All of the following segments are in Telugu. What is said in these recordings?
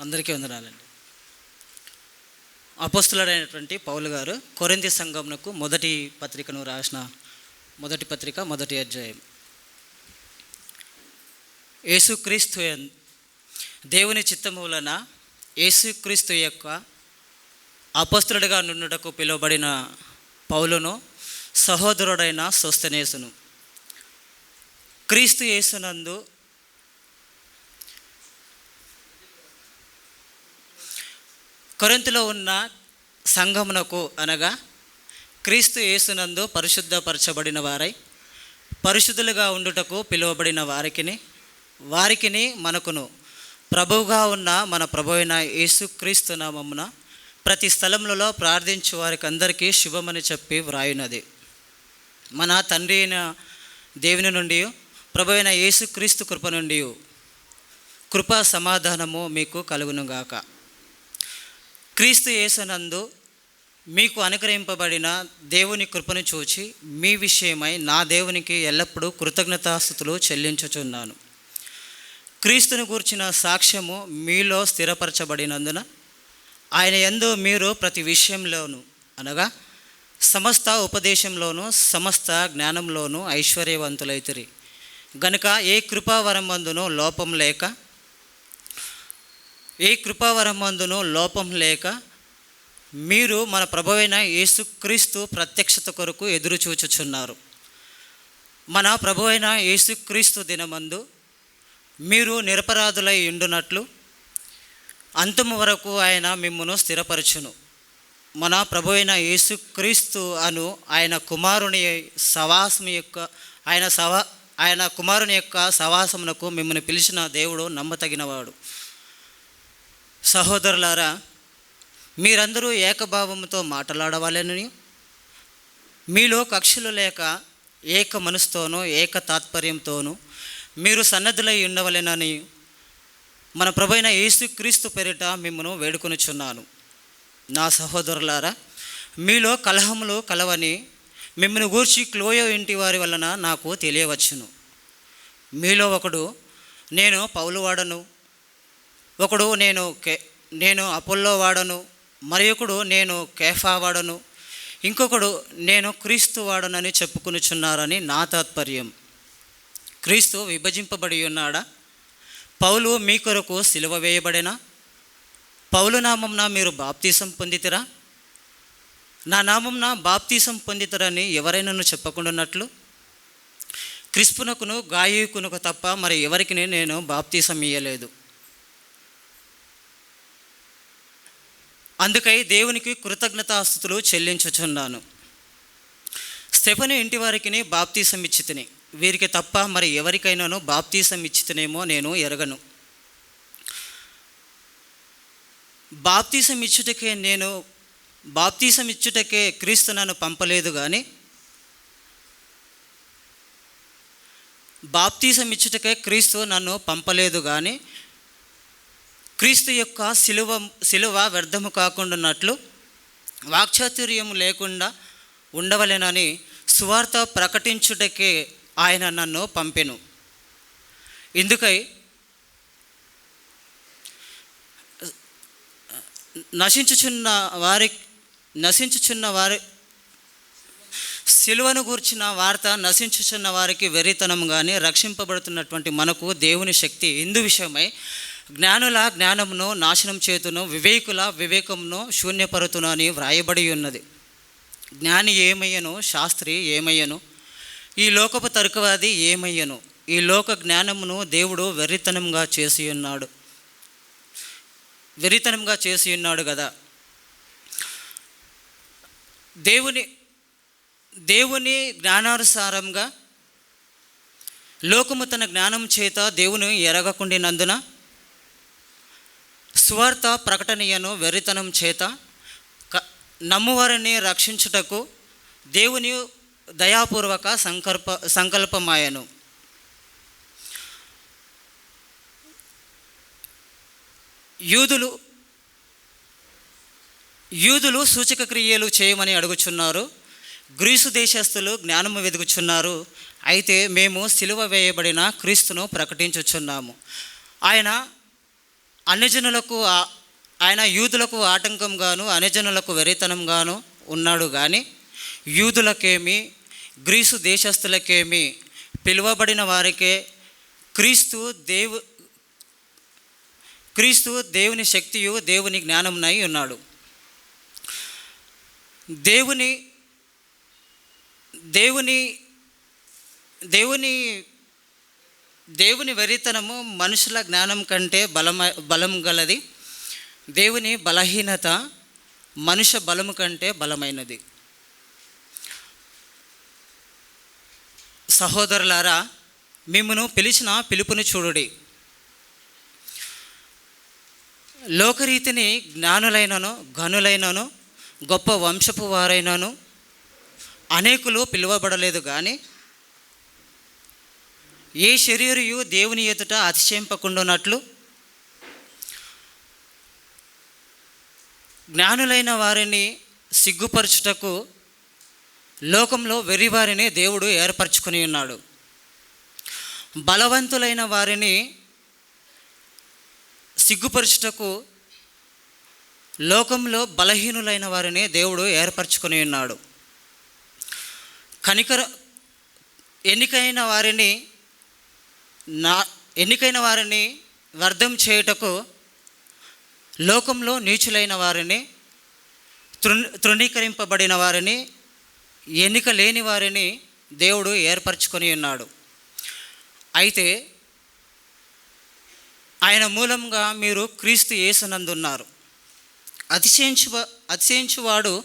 అందరికీ వందనాలండి. అపస్తులైనటువంటి పౌలు గారు కొరింది సంఘంకు మొదటి పత్రికను రాసిన మొదటి పత్రిక మొదటి అధ్యాయం. యేసుక్రీస్తు దేవుని చిత్తము వలన యేసుక్రీస్తు యొక్క అపస్తులుడిగా నుండుటకు పిలువబడిన పౌలును సహోదరుడైన స్వస్థనేసును క్రీస్తు యేసునందు కొరింతలో ఉన్న సంఘమునకు అనగా క్రీస్తు యేసునందు పరిశుద్ధపరచబడిన వారై పరిశుద్ధులుగా ఉండుటకు పిలువబడిన వారికిని వారికిని మనకును ప్రభువుగా ఉన్న మన ప్రభు అయిన యేసుక్రీస్తు నామమున ప్రతి స్థలములలో ప్రార్థించు వారికి అందరికీ శుభమని చెప్పి వ్రాయినది. మన తండ్రి అయిన దేవుని నుండి ప్రభు అయిన యేసుక్రీస్తు కృప నుండి కృపా సమాధానము మీకు కలుగునుగాక. క్రీస్తు యేసనందు మీకు అనుగ్రహింపబడిన దేవుని కృపను చూచి మీ విషయమై నా దేవునికి ఎల్లప్పుడూ కృతజ్ఞతాస్థుతులు చెల్లించుచున్నాను. క్రీస్తును గూర్చిన సాక్ష్యము మీలో స్థిరపరచబడినందున ఆయన ఎందు మీరు ప్రతి విషయంలోనూ అనగా సమస్త ఉపదేశంలోనూ సమస్త జ్ఞానంలోనూ ఐశ్వర్యవంతులైతిరి. గనుక ఏ కృపావరం కృపావరమందునూ లోపం లేక ఏ కృపావరమందును లోపం లేక మీరు మన ప్రభువైన యేసుక్రీస్తు ప్రత్యక్షత కొరకు ఎదురు చూచుచున్నారు మన ప్రభువైన యేసుక్రీస్తు దినమందు మీరు నిరపరాధులై ఉండునట్లు అంతము వరకు ఆయన మిమ్మును స్థిరపరచును. మన ప్రభు అయిన యేసుక్రీస్తు అను ఆయన కుమారుని సవాసం యొక్క ఆయన సవా ఆయన కుమారుని యొక్క సవాసమునకు మిమ్మల్ని పిలిచిన దేవుడు నమ్మతగినవాడు. సహోదరులారా మీరందరూ ఏకభావంతో మాట్లాడవాలని మీలో కక్షలు లేక ఏక మనసుతోనూ ఏక తాత్పర్యంతోనూ మీరు సన్నద్ధులై ఉండవలెనని మన ప్రభైన యేసుక్రీస్తు పేరిట మిమ్మను వేడుకొనిచున్నాను. నా సహోదరులారా మీలో కలహములు కలవని మిమ్మల్ని గూర్చి క్లోయో ఇంటి వారి వలన నాకు తెలియవచ్చును. మీలో ఒకడు నేను పౌలు వాడను ఒకడు నేను కే నేను అపోల్లో వాడను మరి ఒకడు నేను కేఫా వాడను ఇంకొకడు నేను క్రీస్తు వాడనని చెప్పుకునిచున్నారని నా తాత్పర్యం. క్రీస్తు విభజింపబడి ఉన్నాడా? పౌలు మీ కొరకు సిలువ వేయబడేనా? పౌలు నామంన మీరు బాప్తీసం పొందితిరా? నా నామంన బాప్తీసం పొందితరని ఎవరైనాను చెప్పకుండాన్నట్లు? క్రిస్పునకును గాయకునకు తప్ప మరి ఎవరికి నేను బాప్తీసం ఇయ్యలేదు. అందుకై దేవునికి కృతజ్ఞతాస్థుతులు చెల్లించుచున్నాను. స్టెఫను ఇంటి వారికి బాప్తీసం ఇచ్చి తిని వీరికి తప్ప మరి ఎవరికైనాను బాప్తీసం ఇచ్చితేనేమో నేను ఎరగను. బాప్తీసం ఇచ్చుటకే నేను బాప్తీసం ఇచ్చుటకే క్రీస్తు నన్ను పంపలేదు కానీ బాప్తీసం ఇచ్చుటకే క్రీస్తు నన్ను పంపలేదు కానీ క్రీస్తు యొక్క సిలువ సిలువ వ్యర్థము కాకుండాన్నట్లు వాక్చాతుర్యం లేకుండా ఉండవలెనని సువార్త ప్రకటించుటకే ఆయన నన్ను పంపెను. ఇందుకై నశించుచున్న వారి నశించుచున్న వారి సిలువను గూర్చిన వార్త నశించుచున్న వారికి వెరితనం కానీ రక్షింపబడుతున్నటువంటి మనకు దేవుని శక్తి ఇందు విషయమై జ్ఞానుల జ్ఞానమును నాశనం చేతును వివేకుల వివేకమును శూన్యపరుతును అని వ్రాయబడి ఉన్నది. జ్ఞాని ఏమయ్యను? శాస్త్రి ఏమయ్యను? ఈ లోకపు తరుకవాది ఏమయ్యను? ఈ లోక జ్ఞానమును దేవుడు వెర్రితనంగా చేసి ఉన్నాడు. వెర్రితనంగా చేసి ఉన్నాడు కదా. దేవుని దేవుని జ్ఞానానుసారంగా లోకము తన జ్ఞానం చేత దేవుని ఎరగకుండినందున సువార్త ప్రకటనీయను వెర్రితనం చేత క నమ్మువారిని రక్షించుటకు దేవుని దయాపూర్వక సంకల్ప సంకల్పమాయను. యూదులు యూదులు సూచక క్రియలు చేయమని అడుగుచున్నారు. గ్రీసు దేశస్థులు జ్ఞానము వెతుకుచున్నారు అయితే మేము సిలువ వేయబడిన క్రీస్తును ప్రకటించుచున్నాము. ఆయన అన్యజనులకు ఆయన యూదులకు ఆటంకంగాను అన్యజనులకు వెరితనంగాను ఉన్నాడు కానీ యూదులకేమి గ్రీసు దేశస్థులకేమి పిలువబడిన వారికే క్రీస్తు దేవు క్రీస్తు దేవుని శక్తియు దేవుని జ్ఞానమునై ఉన్నాడు. దేవుని దేవుని దేవుని దేవుని వెరితనము మనుషుల జ్ఞానం కంటే బలమ బలం గలది. దేవుని బలహీనత మనుష్య బలము కంటే బలమైనది. సహోదరులారా మిమ్మను పిలిచిన పిలుపుని చూడుడి. లోకరీతిని జ్ఞానులైనను ఘనులైనను గొప్ప వంశపు వారైనను అనేకులు పిలువబడలేదు కానీ ఏ శరీరయు దేవుని ఎదుట అతిశయింపకుండానట్లు? జ్ఞానులైన వారిని సిగ్గుపరచుటకు లోకంలో వెర్రివారిని దేవుడు ఏర్పరచుకొని ఉన్నాడు. బలవంతులైన వారిని సిగ్గుపరచుటకు లోకంలో బలహీనులైన వారిని దేవుడు ఏర్పరచుకొని ఉన్నాడు. కనికర ఎన్నికైన వారిని నా ఎన్నికైన వారిని వ్యర్థం చేయుటకు లోకంలో నీచులైన వారిని తృ తృణీకరింపబడిన వారిని ఎన్నిక లేని వారిని దేవుడు ఏర్పరచుకొని ఉన్నాడు. అయితే ఆయన మూలంగా మీరు క్రీస్తు యేసునందున్నారు. అతిశయించు అతిశయించువాడు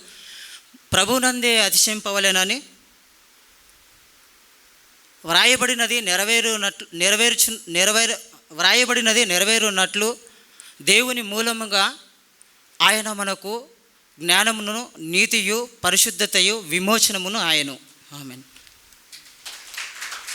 ప్రభునందే అతిశయింపవలేనని వ్రాయబడినది నెరవేరునట్లు నెరవేర్చు నెరవేరు వ్రాయబడినది నెరవేరునట్లు దేవుని మూలముగా ఆయన మనకు జ్ఞానమును నీతియు పరిశుద్ధతయు విమోచనమును ఆయను. ఆమెను